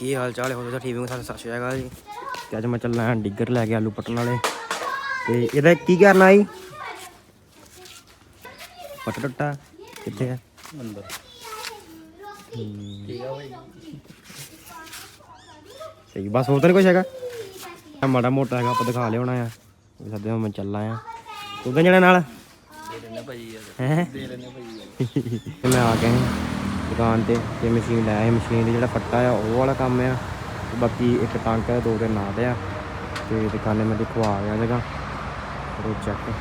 ਕੀ ਹਾਲ ਚਾਲ ਹੈ ਹੋ ਤੁਸੀਂ ਠੀਕ ਹੋ ਸਾਨੂੰ ਸਤਿ ਸ਼੍ਰੀ ਅਕਾਲ ਜੀ। ਤੇ ਅੱਜ ਮੈਂ ਚੱਲਣਾ ਹਾਂ ਡਿੱਗਰ ਲੈ ਕੇ ਆਲੂ ਪੱਟਣ ਵਾਲੇ। ਤੇ ਇਹਦਾ ਕੀ ਕਰਨਾ ਜੀ ਪੱਟ ਟੁੱਟਾ। ਕਿੱਥੇ ਹੈ ਅੰਦਰ। ਹੂੰ, ਠੀਕ ਆ ਭਾਈ ਸਹੀ ਬਸ ਹੋਰ ਤਾਂ ਨਹੀਂ ਕੁਛ ਹੈਗਾ? ਆਹ ਮਾੜਾ ਮੋਟਾ ਹੈਗਾ ਆਪਾਂ ਦਿਖਾ ਲਿਆਉਣਾ ਆ। ਵੀ ਸੱਦੇ ਮੈਂ ਚੱਲਾਂ ਆ। ਤੂੰ ਤਾਂ ਜਾਣਾ ਨਾਲ? ਦੇ ਲੈਣੇ ਭਾਈ ਹੈ? ਦੇ ਲੈਣੇ ਭਾਈ ਮੈਂ ਆ ਗਿਆ ਦੁਕਾਨ ਤੇ ਤੇ ਮਸ਼ੀਨ ਲੈ ਆਇਆ ਮਸ਼ੀਨ ਦਾ ਜਿਹੜਾ ਫੱਟਾ ਆ, ਉਹ ਵਾਲਾ ਕੰਮ ਆ। ਬਾਕੀ ਇੱਕ ਟਾਂਕਾ ਤੇ ਦੋ ਤਿੰਨ ਨਾਂ ਦੇ ਆ। ਤੇ ਦੁਕਾਨੇ ਮੈਂ ਦੇਖੋ ਆ ਗਿਆ ਜਗਾ ਕਰੋ ਚੈੱਕ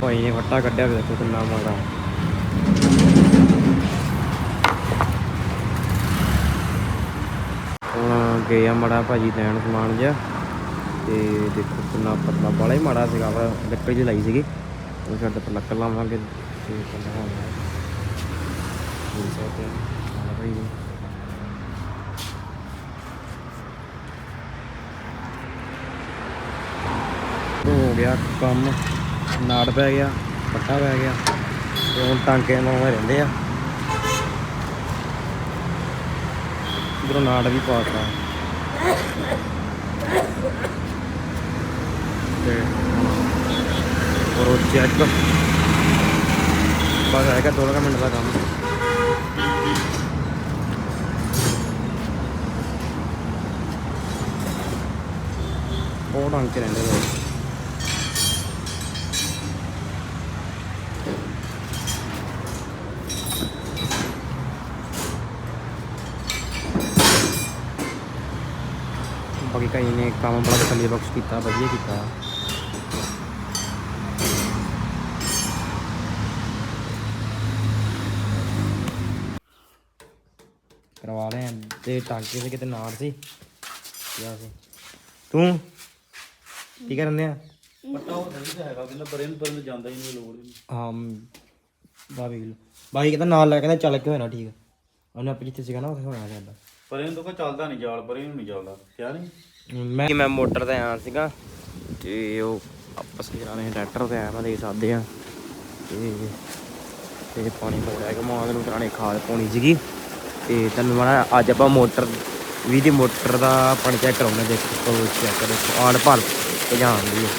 ਭਾਈ ਨੇ ਫੱਟਾ ਕੱਢਿਆ ਵੇ ਦੇਖੋ ਕਿੰਨਾ ਮਾੜਾ। ਹੁਣ ਗਏ ਆ ਮੜਾ ਭਾਜੀ ਲੈਣ ਸਮਾਨ ਜਿਹਾ। ਤੇ ਦੇਖੋ ਕਿੰਨਾ ਪਤਲਾ ਬਾਲਾ ਹੀ ਮਾੜਾ ਸੀਗਾ ਵਾ ਲੱਕੜੀ ਜਿਹੀ ਲਾਈ ਸੀਗੀ। ਉਹ ਸਾਡੇ ਲੱਕੜ ਲਾਵਾਂਗੇ। ਤੇ ਗਿਆ ਕੰਮ, ਨਾੜ ਪੈ ਗਿਆ ਪੱਟਾ ਪੈ ਗਿਆ, ਤੇ ਹੁਣ ਟਾਂਕੇ ਨੂੰ ਰਹਿੰਦੇ ਆ। ਇਧਰੋਂ ਨਾੜ ਵੀ ਪਾਤਾ ਤੇ ਔਰ ਚੈੱਕ ਬਸ ਹੈਗਾ, ਦੋ ਮਿੰਟ ਦਾ ਕੰਮ। ਉਹ ਢੰਗ ਕੇ ਰਹਿੰਦੇ ਲੋਕ ਬਾਕੀ ਕਈ ਨੇ ਕੰਮ ਬੜਾ ਤਸੱਲੀ ਬਖਸ਼ ਕੀਤਾ, ਵਧੀਆ ਕੀਤਾ। ਕਰਵਾ ਲਿਆ ਤੇ ਟਾਂਕੇ ਤੇ ਕਿਤੇ ਨਾੜ ਸੀ। ਕਿਆ ਸੀ ਤੂੰ? ਕੀ ਕਰਨ ਆ ਪੱਟਾ ਉਹ ਨਹੀਂ ਹੈਗਾ ਕਹਿੰਦਾ ਪਰੇ ਨੂੰ ਪਰੇ ਨੂੰ ਜਾਂਦਾ ਹੀ ਨਹੀਂ ਲੋੜ ਹੀ ਨਹੀਂ। ਹਾਂ ਬਾਬੀ ਬਾਈ ਕਹਿੰਦਾ ਨਾਲ ਲੈ ਕਹਿੰਦਾ ਚੱਲ ਕੇ ਹੋਣਾ ਠੀਕ। ਉਹਨੇ ਆਪੇ ਜਿੱਥੇ ਸੀਗਾ ਨਾ ਉੱਥੇ ਹੋਣਾ ਜਾਂਦਾ। ਪਰੇ ਨੂੰ ਤਾਂ ਕੋਈ ਚੱਲਦਾ ਨਹੀਂ ਜਾਲ ਪਰੇ ਨੂੰ ਨਹੀਂ ਚੱਲਦਾ। ਕਿਹਾ ਨਹੀਂ? ਮੈਂ ਮੈਂ ਮੋਟਰ ਤੇ ਆਇਆ ਸੀਗਾ ਤੇ ਉਹ ਆਪਸ ਨੇ ਟਰੈਕਟਰ ਤੇ ਆਇਆ ਮੈਂ ਦੇਖ ਸਕਦੇ ਆ। ਤੇ ਤੇ ਪਾਣੀ ਮੋੜਿਆ ਕਿ ਮਾਂ ਨੂੰ ਤਰਾਣੇ ਖਾਦ ਪਾਉਣੀ ਸੀਗੀ। ਤੇ ਤੈਨੂੰ ਮਾੜਾ ਅੱਜ ਆਪਾਂ ਮੋਟਰ ਵੀ ਦੀ ਮੋਟਰ ਦਾ ਪਾਣੀ ਚੈੱਕ ਕਰਾਉਣਾ ਦੇਖੋ ਚੈੱਕ ਕਰੋ ਆਣ ਭਰ ਕੇ ਜਾਂਦੀ ਹਾਂ।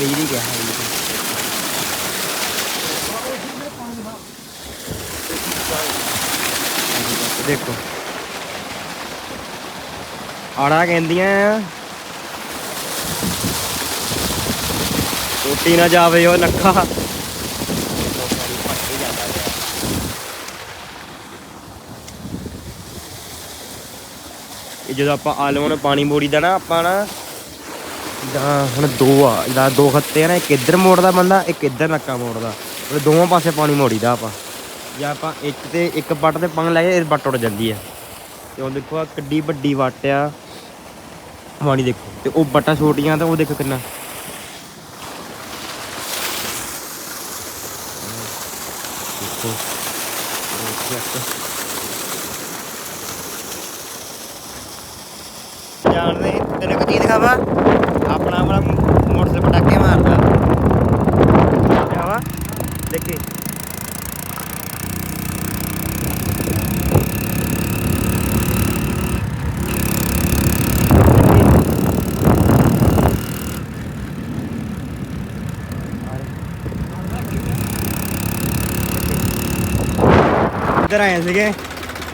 ਵੀ ਦੀ ਕਿਹਾ, ਵੀਹ ਦੇਖੋ। ਆੜਾ ਕਹਿੰਦੀਆਂ ਟੁੱਟੀ ਨਾ ਜਾਵੇ ਉਹ ਲੱਖਾ ਇਹ ਜਦੋਂ ਆਪਾਂ ਆਲੂਆਂ ਨੂੰ ਪਾਣੀ ਮੋੜੀਦਾ ਨਾ, ਆਪਾਂ ਨਾ ਜਾਂ ਹੁਣ ਦੋ ਆ ਜਿਹੜਾ ਦੋ ਖੱਤੇ ਆ ਨਾ, ਇੱਕ ਇੱਧਰ ਮੋੜਦਾ ਬੰਦਾ, ਇੱਕ ਇੱਧਰ ਨੱਕਾ ਮੋੜਦਾ। ਉਹ ਦੋਵਾਂ ਪਾਸੇ ਪਾਣੀ ਮੋੜੀਦਾ ਆਪਾਂ। ਜਾਂ ਆਪਾਂ ਇੱਕ ਤੇ ਇੱਕ ਵੱਟ ਤੇ ਪੰਗ ਲੈ ਕੇ ਇਹ ਵੱਟ ਉੱਡ ਜਾਂਦੀ ਆ। ਤੇ ਉਹ ਦੇਖੋ ਆ ਕਿੱਡੀ ਵੱਡੀ ਵੱਟ ਆ। ਪਾਣੀ ਦੇਖੋ, ਤੇ ਉਹ ਵੱਟਾਂ ਛੋਟੀਆਂ ਤਾਂ ਉਹ ਦੇਖੋ ਕਿੰਨਾ ਦੇਖੋ ਉਹ check। ਜਾਣਦੇ ਤੈਨੂੰ ਕੀ ਚੀਜ਼ ਦਿਖਾਵਾ ਆਪਣਾ ਵਾਲਾ ਮੋਟਰਸਾਈਕਲ ਪਟਾਕੇ ਮਾਰਦਾ ਜਾਵਾ ਦੇਖੀ ਇੱਧਰ ਆਏ ਸੀਗੇ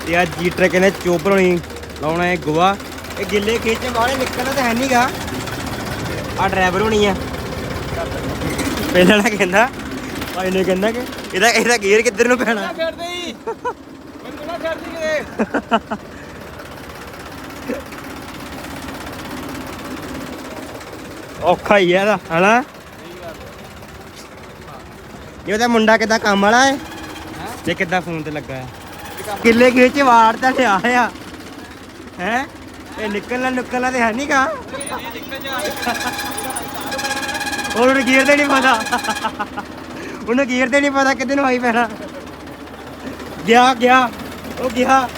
ਤੇ ਆ ਜੀ ਟਰੱਕ ਨੇ ਚੋਪਰ ਹੋਣੀ ਲਾਉਣਾ ਹੈ ਗੋਆ। ਇਹ ਗਿੱਲੇ ਖੇਤ ਚ ਬਾਹਰ ਨਿਕਲਣਾ ਤਾਂ ਹੈ ਨਹੀਂਗਾ ਆ ਡਰਾਈਵਰ ਹੋਣੀ ਆ। ਪਹਿਲਾਂ ਨਾ ਕਹਿੰਦਾ ਭਾਈ ਨੇ ਕਹਿੰਦਾ ਕਿ ਇਹਦਾ ਇਹਦਾ ਗੇਅਰ ਕਿੱਧਰ ਨੂੰ ਪੈਣਾ? ਛੱਡਦੇ ਹੀ ਮੈਨੂੰ ਨਾ ਛੱਡਦੀ ਕਿਤੇ। ਔਖਾ ਹੀ ਆ ਇਹਦਾ ਹਨਾ? ਇਹ ਮੁੰਡਾ ਕਿੱਦਾਂ ਕੰਮ ਵਾਲਾ ਹੈ। ਜੇ ਕਿੱਦਾਂ ਫੋਨ ਤੇ ਲੱਗਾ ਹੈ। ਕਿੱਲੇ ਖੇਤ ਚ ਵਾੜ ਤਾਂ ਲਿਆ ਆ। ਹੈ? ਇਹ ਨਿਕਲਣਾ ਨੁਕਲਣਾ ਤੇ ਹੈ ਨਹੀਂਗਾ ਉਹਨੂੰ ਗੇਅਰ ਤੇ ਨਹੀਂ ਪਤਾ। ਉਹਨੂੰ ਗੇਅਰ ਤੇ ਨਹੀਂ ਪਤਾ ਕਿੱਧਰ ਨੂੰ ਆਈ ਪੈਣਾ। ਗਿਆ ਗਿਆ। ਉਹ ਗਿਆ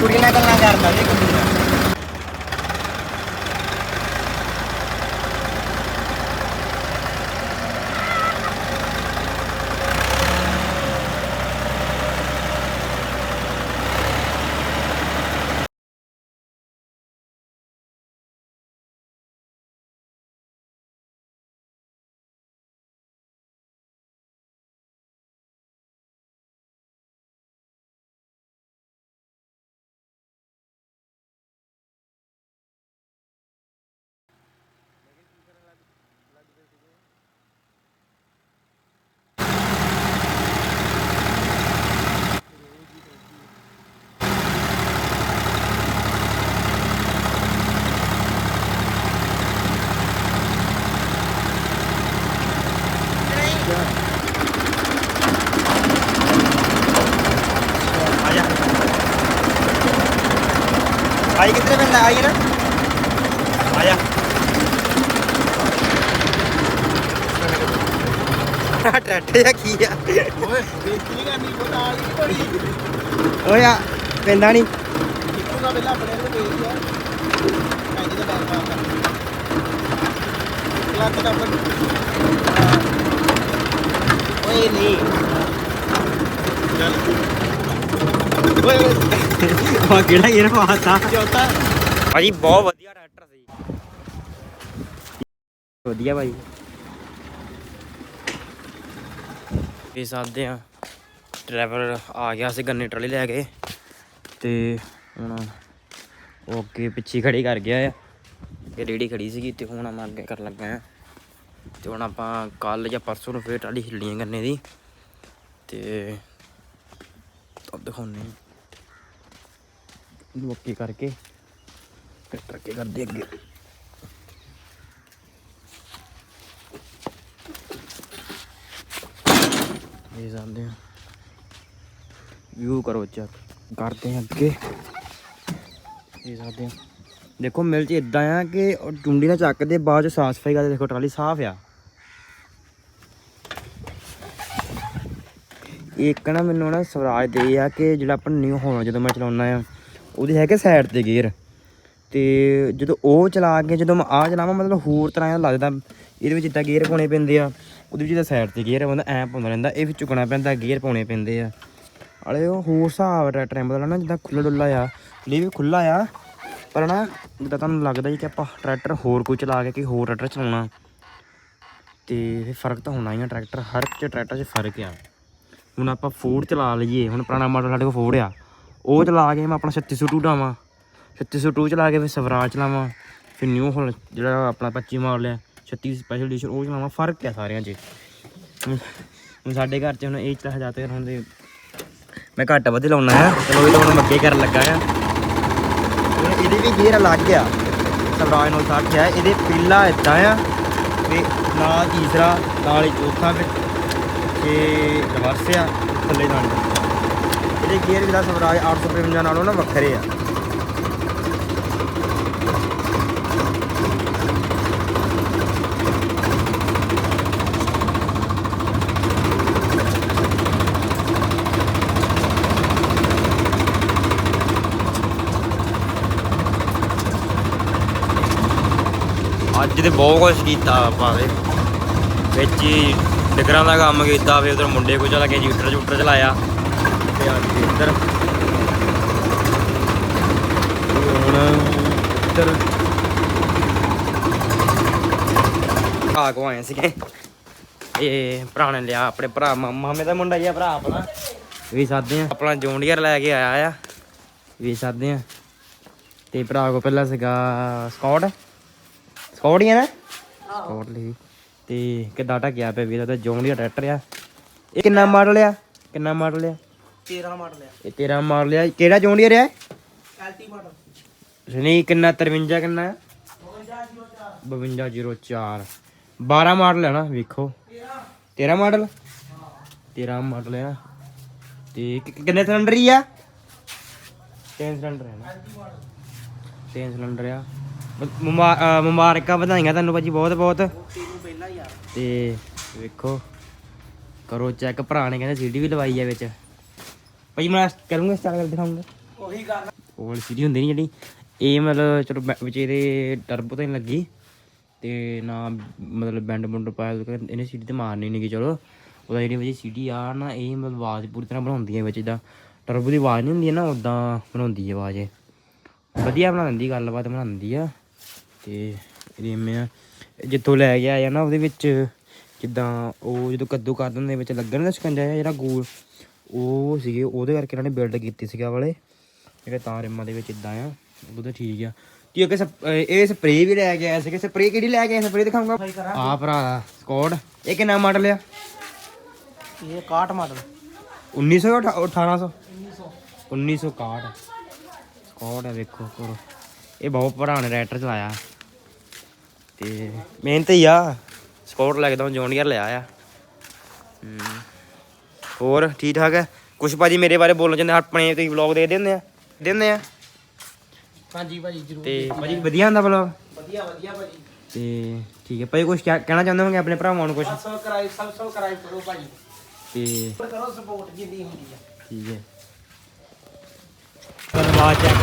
ਕੁੜੀ ਨਾਲ ਗੱਲਾਂ ਕਰਦਾ ਜੀ ਕੁੜੀ ਨਾਲ ਆਜਾ ਆਈ ਕਿੱਥੇ ਬੰਦਾ ਆਈ ਨਾ ਆਜਾ ਟਰੈਕਟਰ ਜਾਂ ਕੀ ਆ ਓਏ ਬੇਇੱਜ਼ਤੀ ਕਰਨੀ ਆ ਗਈ ਬੜੀ ਓਏ ਆ ਪੈਂਦਾ ਨਹੀਂ ਦਾ ਵੇਲਾ ਆਪਣੇ ਨੂੰ ਵੇਚ ਆ ਕਹਿੰਦੇ ਦਾ ਬੈਗ ਮਾਰਦਾ ਲੱਤ ਦਾ ਓਏ ਨਹੀਂ ਚੱਲ ਓਏ। ਆ ਕਿਹੜਾ ਗੇਰ ਪਾਤਾ ਚੌਥਾ ਭਾਜੀ ਬਹੁਤ ਵਧੀਆ ਟਰੈਕਟਰ ਸੀ। ਵਧੀਆ ਭਾਈ ਇਹ ਸਾਦੇ ਆ। ਡਰਾਈਵਰ ਆ ਗਿਆ ਸੀ ਗੰਨੇ ਟਰਾਲੀ ਲੈ ਕੇ। ਤੇ ਹੁਣ ਉਹ ਅੱਗੇ ਪਿੱਛੇ ਖੜੀ ਕਰ ਗਿਆ ਆ। ਇਹ ਰੇੜੀ ਖੜੀ ਸੀਗੀ ਤੇ ਹੁਣ ਮੈਂ ਅੱਗੇ ਕਰਨ ਲੱਗਾ ਆ। ਤੇ ਹੁਣ ਆਪਾਂ ਕੱਲ ਜਾਂ ਪਰਸੋਂ ਨੂੰ ਫੇਰ ਟਰਾਲੀ ਹਿੱਲਣੀ ਹੈ ਗੰਨੇ ਦੀ। ਤਾਂ ਦਿਖਾਉਣੇ ਇਹਨੂੰ ਅੱਗੇ ਕਰਕੇ ਟਰੈਕਟਰ ਅੱਗੇ ਕਰਦੇ ਅੱਗੇ। ਇਹ ਜਾਂਦੇ ਆ ਵਿਊ ਕਰੋ ਚੈੱਕ ਕਰਦੇ ਆ ਅੱਗੇ। ਇਹ ਜਾਂਦੇ ਆ ਦੇਖੋ ਮਿਲ ਚ ਇਦਾਂ ਆ ਕਿ ਟੁੰਡੀ ਨਾਲ ਚੱਕਦੇ ਬਾਅਦ ਚ ਸਾਫ਼ ਸਫ਼ਾਈ ਕਰਦੇ, ਦੇਖੋ ਟਰਾਲੀ ਸਾਫ਼ ਆ। ਇੱਕ ਨਾ ਮੈਨੂੰ ਨਾ ਸਵਰਾਜ ਦੇ ਆ ਕਿ ਜਿਹੜਾ ਆਪਾਂ ਨਿਊ ਹੋਣਾ ਜਦੋਂ ਮੈਂ ਚਲਾਉਣਾ ਆ, ਉਹਦੇ ਹੈਗੇ ਸਾਈਡ ਤੇ ਗੇਅਰ ਤੇ ਜਦੋਂ ਉਹ ਚਲਾ ਕੇ, ਜਦੋਂ ਮੈਂ ਆ ਚਲਾਵਾਂ, ਮਤਲਬ ਹੋਰ ਤਰ੍ਹਾਂ ਦਾ ਲੱਗਦਾ। ਇਹਦੇ ਵਿੱਚ ਇਦਾਂ ਗੇਅਰ ਪਾਉਣੇ ਪੈਂਦੇ ਆ, ਉਹਦੇ ਵਿੱਚ ਤਾਂ ਸਾਈਡ ਤੇ ਗੇਅਰ ਬੰਦਾ ਐ ਪਾਉਂਦਾ ਰਹਿੰਦਾ, ਇਹ ਵੀ ਚੁੱਕਣਾ ਪੈਂਦਾ ਗੇਅਰ ਪਾਉਣੇ ਪੈਂਦੇ ਆ। ਅਲੇ ਉਹ ਹੋਰ ਹਿਸਾਬ ਟਰੈਕਟਰ ਬਦਲਣਾ ਨਾ, ਜਿੱਦਾਂ ਖੁੱਲਾ ਡੁੱਲਾ ਆ ਲਈ ਵੀ ਖੁੱਲਾ ਆ, ਪਰ ਨਾ ਜਿੱਦਾਂ ਤੁਹਾਨੂੰ ਲੱਗਦਾ ਜੀ ਕਿ ਆਪਾਂ ਟਰੈਕਟਰ ਹੋਰ ਕੋਈ ਚਲਾ ਕੇ, ਕਿ ਹੋਰ ਟਰੈਕਟਰ ਚਲਾਉਣਾ। ਤੇ ਫ਼ਰਕ ਤਾਂ ਹੋਣਾ ਹੀ ਆ ਟਰੈਕਟਰ ਹਰ ਇੱਕ ਟਰੈਕਟਰ 'ਚ ਫ਼ਰਕ ਆ। ਹੁਣ ਆਪਾਂ ਫੋਰਡ ਚਲਾ ਲਈਏ। ਹੁਣ ਪੁਰਾਣਾ ਮਾਡਲ ਸਾਡੇ ਕੋਲ ਫੋਰਡ ਆ। ਉਹ ਚਲਾ ਕੇ ਮੈਂ ਆਪਣਾ 3602 ਡਾਵਾਂ 3602 ਚਲਾ ਕੇ ਫਿਰ ਸਵਰਾਜ ਚਲਾਵਾਂ। ਫਿਰ ਨਿਊ ਹੋਲ ਜਿਹੜਾ ਆਪਣਾ 25 ਮਾਡਲ ਆ 36 ਸਪੈਸ਼ਲ ਐਡੀਸ਼ਨ ਉਹ ਚਲਾਵਾਂ। ਫ਼ਰਕ ਆ ਸਾਰਿਆਂ 'ਚ। ਹੁਣ ਸਾਡੇ ਘਰ 'ਚ ਹੁਣ ਇਹ ਚਲਾ ਜਾਂਦੇ ਹੁਣ ਦੇ ਮੈਂ ਘੱਟ ਵੱਧ ਲਾਉਣਾ ਆ। ਚਲੋ ਇਹ ਤਾਂ ਹੁਣ ਅੱਗੇ ਕਰਨ ਲੱਗਾ ਆ। ਹੁਣ ਇਹਦੇ ਵੀ ਗੇਅਰ ਅਲੱਗ ਆ। ਸਵਰਾਜ ਨਾਲ ਸਾਥ ਆ। ਇਹਦੇ ਪਹਿਲਾ ਇਦਾਂ ਆ। ਤੇ ਨਾਲ ਤੀਸਰਾ, ਨਾਲ ਚੌਥਾ ਫਿਰ ਤੇ ਰਿਵਰਸ ਆ ਥੱਲੇ ਨਾਲ। ਇਹਦੇ ਗੇਅਰ ਵੀ ਦਾ ਸਵਰਾਜ 855 ਨਾਲੋਂ ਨਾ ਵੱਖਰੇ ਆ। ਅੱਜ ਤੇ ਬਹੁਤ ਕੁਛ ਕੀਤਾ ਆਪਾਂ ਵੇ ਵਿੱਚ ਡਿਗਰਾਂ ਦਾ ਕੰਮ ਕੀਤਾ ਵੇ ਉਧਰ ਮੁੰਡੇ ਕੋ ਚਲਾ ਕੇ ਜੀਟਰ ਜੂਟਰ ਚਲਾਇਆ। ਤੇ ਅੱਜ ਇੱਧਰ ਤੇ ਹੁਣ ਇੱਧਰ ਆ ਕੋ ਆਏ ਸੀਗੇ। ਇਹ ਭਰਾ ਨੇ ਲਿਆ ਆਪਣੇ ਭਰਾ ਮਾ- ਮਾਮੇ ਦਾ ਮੁੰਡਾ ਹੀ ਆ ਭਰਾ ਆਪਣਾ। ਵੀ ਸਾਦੇ ਆ। ਆਪਣਾ ਜੌਂਡੀਅਰ ਲੈ ਕੇ ਆਇਆ ਆ। ਵੀ ਸਾਦੇ ਆ। ਤੇ ਭਰਾ ਕੋ ਪਹਿਲਾਂ ਸੀਗਾ ਸਕਾਟ। ਸਕਾਟ ਹੀ ਆ ਨਾ? ਸਕਾਟ ਲਈ। ਤੇ ਕਿੱਦਾਂ ਢੱਕਿਆ ਪਿਆ ਵੀਰ ਦਾ ਜੌਂਡੀਅਰ ਟਰੈਕਟਰ ਆ। ਇਹ ਕਿੰਨਾ ਮਾਡਲ ਆ? ਕਿੰਨਾ ਮਾਡਲ ਆ? 13 ਮਾਡਲ ਆ। ਇਹ ਤੇਰਾ ਮਾਡਲ ਆ। ਕਿਹੜਾ ਜੌਂਡੀਅਰ ਆ ਐਲਟੀ ਮਾਡਲ ਨਹੀਂ ਕਿੰਨਾ 53 ਕਿੰਨਾ? 5204 12 ਮਾਡਲ ਹੈ ਨਾ ਵੇਖੋ। 13 ਮਾਡਲ 13 ਮਾਡਲ ਆ। ਤੇ ਕਿੰਨੇ ਸਿਲੰਡਰ ਹੀ ਆ? ਤਿੰਨ ਸਿਲੰਡਰ ਹੈ ਨਾ। ਤਿੰਨ ਸਿਲੰਡਰ ਆ। ਮੁਬਾਰਕਾਂ ਵਧਾਈਆਂ ਤੁਹਾਨੂੰ ਭਾਜੀ ਬਹੁਤ ਬਹੁਤ ਪਹਿਲਾਂ ਯਾਰ ਤੇ ਵੇਖੋ ਕਰੋ ਚੈੱਕ ਭਰਾ ਨੇ ਕਹਿੰਦੇ ਸੀਡੀ ਵੀ ਲਵਾਈ ਆ ਵਿੱਚ। ਭਾਜੀ ਮੈਂ ਕਰੂੰਗਾ ਸਟਾਰਟ ਕਰ ਦਿਖਾਉਂਗਾ। ਉਹੀ ਗੱਲ ਕੋਲ ਸੀਡੀ ਹੁੰਦੀ ਨਹੀਂ ਜਿਹੜੀ ਇਹ ਮਤਲਬ ਚਲੋ ਬੈ- ਵਿੱਚ ਇਹਦੇ ਟਰਬੋ ਤਾਂ ਨਹੀਂ ਲੱਗੀ। ਤੇ ਨਾ ਮਤਲਬ ਬੈਂਡ ਬੁੰਡ ਪਾਇਆ ਤੇ ਇਹਨੇ ਸੀਡੀ ਤੇ ਮਾਰਨੀ ਨਹੀਂ ਗੀ ਚਲੋ। ਉਹਦਾ ਜਿਹੜੀ ਵਜੀ ਸੀਡੀ ਆ ਨਾ ਇਹ ਮਤਲਬ ਆਵਾਜ਼ ਪੂਰੀ ਤਰ੍ਹਾਂ ਬਣਾਉਂਦੀ ਹੈ ਵਿੱਚ ਇਹਦਾ ਟਰਬੋ ਦੀ ਆਵਾਜ਼ ਨਹੀਂ ਹੁੰਦੀ ਹੈ ਨਾ ਉਦਾਂ ਬਣਾਉਂਦੀ ਹੈ ਆਵਾਜ਼ ਇਹ। ਵਧੀਆ ਬਣਾ ਦਿੰਦੀ ਗੱਲਬਾਤ ਬਣਾ ਦਿੰਦੀ ਆ। ਤੇ ਰੀਮਿਆ ਜਿੱਥੋਂ ਲੈ ਕੇ ਆਇਆ ਨਾ ਉਹਦੇ ਵਿੱਚ ਜਿੱਦਾਂ ਉਹ ਜਦੋਂ ਕੱਦੂ ਕਰ ਦਿੰਦੇ ਵਿੱਚ ਲੱਗਣ ਦਾ ਸਕੰਜਾ ਜਿਹਾ ਜਿਹੜਾ ਗੋਲ ਉਹ ਸੀਗੇ ਉਹਦੇ ਕਰਕੇ ਇਹਨਾਂ ਨੇ ਬਿਲਡ ਕੀਤੀ ਸੀਗਾ ਵਾਲੇ। ਜਿਹੜੇ ਤਾਂ ਰਿਮਾਂ ਦੇ ਵਿੱਚ ਇਦਾਂ ਆ ਉਹ ਤਾਂ ਠੀਕ ਆ। ਸਪ- ਅਹ ਇਹ ਸਪਰੇ ਵੀ ਲੈ ਕੇ ਆਇਆ ਸੀਗਾ। ਸਪਰੇ ਕਿਹੜੀ ਲੈ ਕੇ ਆਇਆ ਸਪਰੇ ਦਿਖਾਉਂਗਾ ਆ ਭਰਾ ਸਕੌਡ ਇਹ ਕਿੰਨਾ ਮਾਡਲ ਆ? ਇਹ 61 ਮਾਡਲ 1900 ਜਾਂ 1800 1961 ਸਕੌਡ ਆ ਵੇਖੋ ਕਰੋ। ਇਹ ਬਹੁਤ ਪੁਰਾਣੇ ਰੈਟਰ ਚਲਾਇਆ। ਤੇ ਮਿਹਨਤ ਹੀ ਆ। ਸਕੌਟ ਲੱਗਦਾ ਜੌਂਡੀਅਰ ਲਿਆ ਆ। ਹੋਰ ਠੀਕ ਠਾਕ ਹੈ। ਕੁਛ ਭਾਜੀ ਮੇਰੇ ਬਾਰੇ ਬੋਲਣ ਚਾਹੁੰਦੇ ਆਪਣੇ ਤੁਸੀਂ ਵਲੌਗ ਦੇ ਦਿੰਦੇ ਆ? ਦਿੰਦੇ ਆ? ਹਾਂਜੀ ਭਾਜੀ ਜ਼ਰੂਰ ਤੇ ਭਾਜੀ ਵਧੀਆ ਹੁੰਦਾ ਵਲੌਗ ਵਧੀਆ ਵਧੀਆ ਭਾਜੀ। ਤੇ ਠੀਕ ਹੈ। ਕੁਛ ਕਹਿ- ਕਹਿਣਾ ਚਾਹੁੰਦੇ ਹੋਗੇ ਆਪਣੇ ਭਰਾਵਾਂ ਨੂੰ ਕੁਛ? ਸਬਸਕ੍ਰਾਈਬ ਸਭ ਸਬਸਕ੍ਰਾਈਬ ਕਰੋ ਭਾਜੀ। ਤੇ ਕਰੋ ਸਪੋਰਟ ਜਿੰਨੀ ਹੁੰਦੀ ਆ। ਠੀਕ ਹੈ। ਧੰਨਵਾਦ ਚੈੱਕ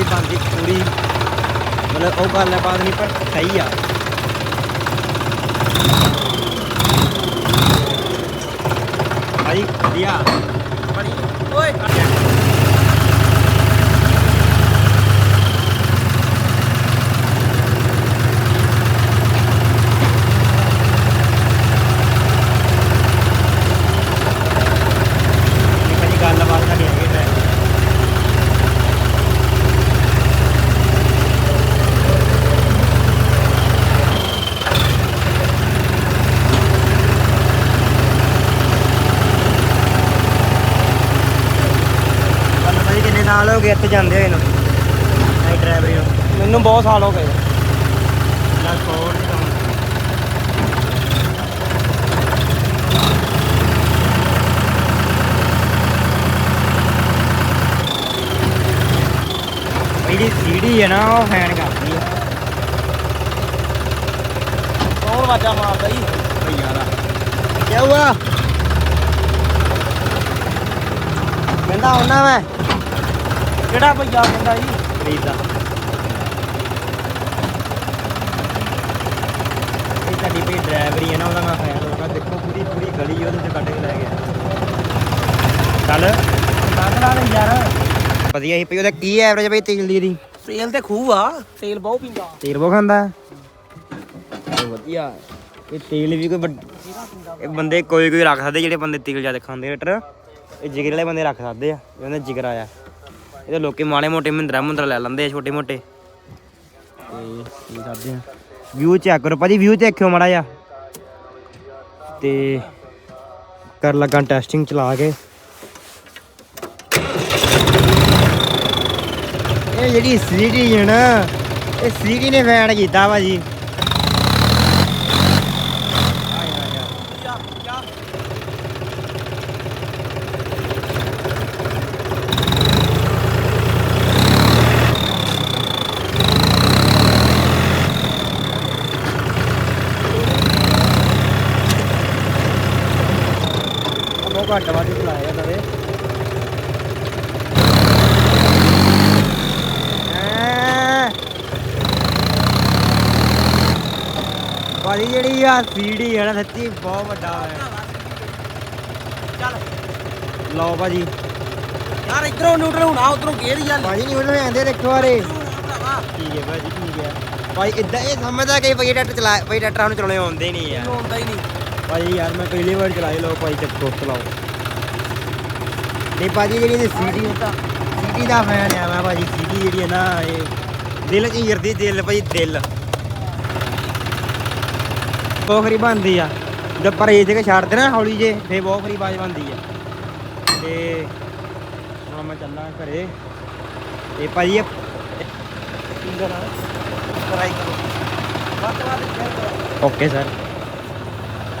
ਆਏ ਬੰਦੀ ਪੂਰੀ। ਮਤਲਬ ਉਹ ਗੱਲ ਹੈ ਬਾਤ ਨਹੀਂ ਪਰ ਸਹੀ ਆ। ਭਾਈ ਵਧੀਆ ਬੜੀ ਓਏ ਇਹ ਭਾਜੀ ਗੱਲਬਾਤ ਸਾਡੀ ਹੈਗੀ ਡਰਾਈਵਰ ਤੁਹਾਨੂੰ ਭਾਜੀ ਗਏ ਇੱਥੇ ਜਾਂਦੇ ਹੋਏ ਨੂੰ। ਨਹੀਂ ਡਰਾਈਵਰੀ ਨੂੰ ਮੈਨੂੰ ਬਹੁਤ ਸਾਲ ਹੋ ਗਏ। ਨਾਲ ਕੋਡ ਦੀ ਕੰਮ। ਜਿਹੜੀ ਸੀੜੀ ਹੈ ਨਾ ਉਹ ਫੈਨ ਕਰਦੀ ਆ। ਕੌਣ ਵਾਜਾ ਮਾਰਦਾ ਜੀ? ਭਈਆ ਦਾ ਕੀ ਹੁਆ ਕਹਿੰਦਾ ਆਉਣਾ ਮੈਂ। ਕਿਹੜਾ ਭਈਆ ਕਹਿੰਦਾ ਜੀ? ਖਰੀਦਾ ਇਹ ਸਾਡੀ ਵੀ ਡਰਾਈਵਰੀ ਹੈ ਨਾ ਉਹਦਾ ਮੈਂ ਫੈਨ ਹੋਗਾ ਦੇਖੋ ਪੂਰੀ ਪੂਰੀ ਗਲੀ ਉਹਦੇ ਤੇ ਕੱਢ ਕੇ ਲੈ ਗਿਆ। ਚੱਲ। ਲੱਗਦਾ ਨਹੀਂ ਯਾਰ। ਵਧੀਆ ਹੀ ਪਈ ਉਹਦਾ ਕੀ ਐਵਰੇਜ ਬਈ ਤੇਲ ਦੀ ਇਹਦੀ? ਤੇਲ ਤੇ ਖੂਹ ਆ ਤੇਲ ਬਹੁਤ ਪੀਂਦਾ। ਤੇਲ ਬਹੁਤ ਖਾਂਦਾ? ਇਹ ਵਧੀਆ। ਇਹ ਤੇਲ ਵੀ ਕੋਈ ਵੱਡ- ਇਹ ਬੰਦੇ ਕੋਈ ਕੋਈ ਰੱਖ ਸਕਦੇ ਜਿਹੜੇ ਬੰਦੇ ਤੇਲ ਜ਼ਿਆਦਾ ਖਾਂਦੇ ਰੇਟਰ ਇਹ ਜਿਗਰ ਵਾਲੇ ਬੰਦੇ ਰੱਖ ਸਕਦੇ ਆ ਇਹਨਾਂ ਦਾ ਜਿਗਰ ਆਇਆ। ਇਹਦੇ ਲੋਕੀ ਮਾੜੇ ਮੋਟੇ ਮਹਿੰਦਰਾ ਮੁੰਦਰਾ ਲੈ ਲੈਂਦੇ ਆ, ਛੋਟੇ ਮੋਟੇ। ਤੇ ਕੀ ਕਰਦੇ ਆ? ਵਿਊ ਚੈੱਕ ਕਰੋ। ਭਾਜੀ ਵਿਊ ਦੇਖਿਓ ਮਾੜਾ ਜਿਹਾ। ਤੇ ਕਰ ਲੱਗਾ ਟੈਸਟਿੰਗ ਚਲਾ ਕੇ। ਇਹ ਜਿਹੜੀ ਸੀਡੀ ਹੈ ਨਾ, ਇਹ ਸੀਡੀ ਨੇ ਫੈਨ ਕੀਤਾ ਭਾਜੀ ਹਾਏ ਹਾਏ ਹਾਏ। ਬਹੁਤ ਘੱਟ ਵਾਦੀ ਚਲਾਇਆ ਜਾਂਦਾ ਵੇ ਐਂ। ਭਾਜੀ ਜਿਹੜੀ ਆ ਸੀਡੀ ਹੈ ਨਾ ਸੱਚੀ ਬਹੁਤ ਵੱਡਾ ਹੈ ਚੱਲ ਲਓ ਭਾਜੀ। ਯਾਰ ਇਧਰੋਂ ਨਿਊਟਰਲ ਹੋਣਾ ਉਧਰੋਂ ਗੇਰ ਹੀ ਚੱਲ ਭਾਜੀ ਨਹੀਂ ਉਹਨੂੰ ਆਂਦੇ ਦੇਖੋ ਭਰਾਵਾ ਠੀਕ ਹੈ ਭਾਜੀ ਠੀਕ ਹੈ। ਭਾਈ ਇਦਾਂ ਇਹ ਸਮਝਦਾ ਕਿ ਭਾਈ ਟਰੈਕਟਰ ਚਲਾ ਭਾਈ ਟਰੈਕਟਰ ਨੂੰ ਚਲਾਉਣੇ ਆਉਂਦੇ ਹੀ ਨਹੀਂ ਯਾਰ। ਆਉਂਦਾ ਹੀ ਨਹੀਂ। ਭਾਜੀ ਯਾਰ ਮੈਂ ਪਹਿਲੀ ਵਾਰ ਚਲਾਈ ਲਓ ਭਾਈ ਚੱਕੋ ਚਲਾਓ ਨਹੀਂ ਭਾਜੀ ਜਿਹੜੀ ਇਹਦੀ ਸੀਡੀ ਸੀਡੀ ਦਾ ਫੈਨ ਆ ਮੈਂ ਭਾਜੀ ਸੀਡੀ ਜਿਹੜੀ ਹੈ ਨਾ ਇਹ ਦਿਲ ਚ ਹਿਰਦੀ ਦਿਲ ਭਾਜੀ ਦਿਲ। ਬੋਖਰੀ ਬਣਦੀ ਆ। ਜਦ ਪਰ ਇਹ ਜਗ੍ਹਾ ਛੱਡਦੇ ਨਾ ਹੌਲੀ ਜੇ ਫੇ ਬੋਖਰੀ ਬਾਜ ਬਣਦੀ ਆ। ਤੇ ਹੁਣ ਮੈਂ ਚੱਲਾਂ ਘਰੇ। ਤੇ ਭਾਜੀ ਇਹ ਸਿੰਗਰ ਆ। ਟਰਾਈ ਕਰੋ। ਵੱਧ ਤੋਂ ਵੱਧ ਸ਼ੇਅਰ ਕਰੋ। ਓਕੇ ਸਰ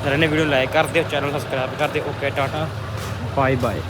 ਸਰ ਨੇ ਵੀਡੀਓ ਲਾਈਕ ਕਰ ਦਿਓ ਚੈਨਲ ਸਬਸਕ੍ਰਾਈਬ ਕਰ ਦਿਓ। Okay tata bye bye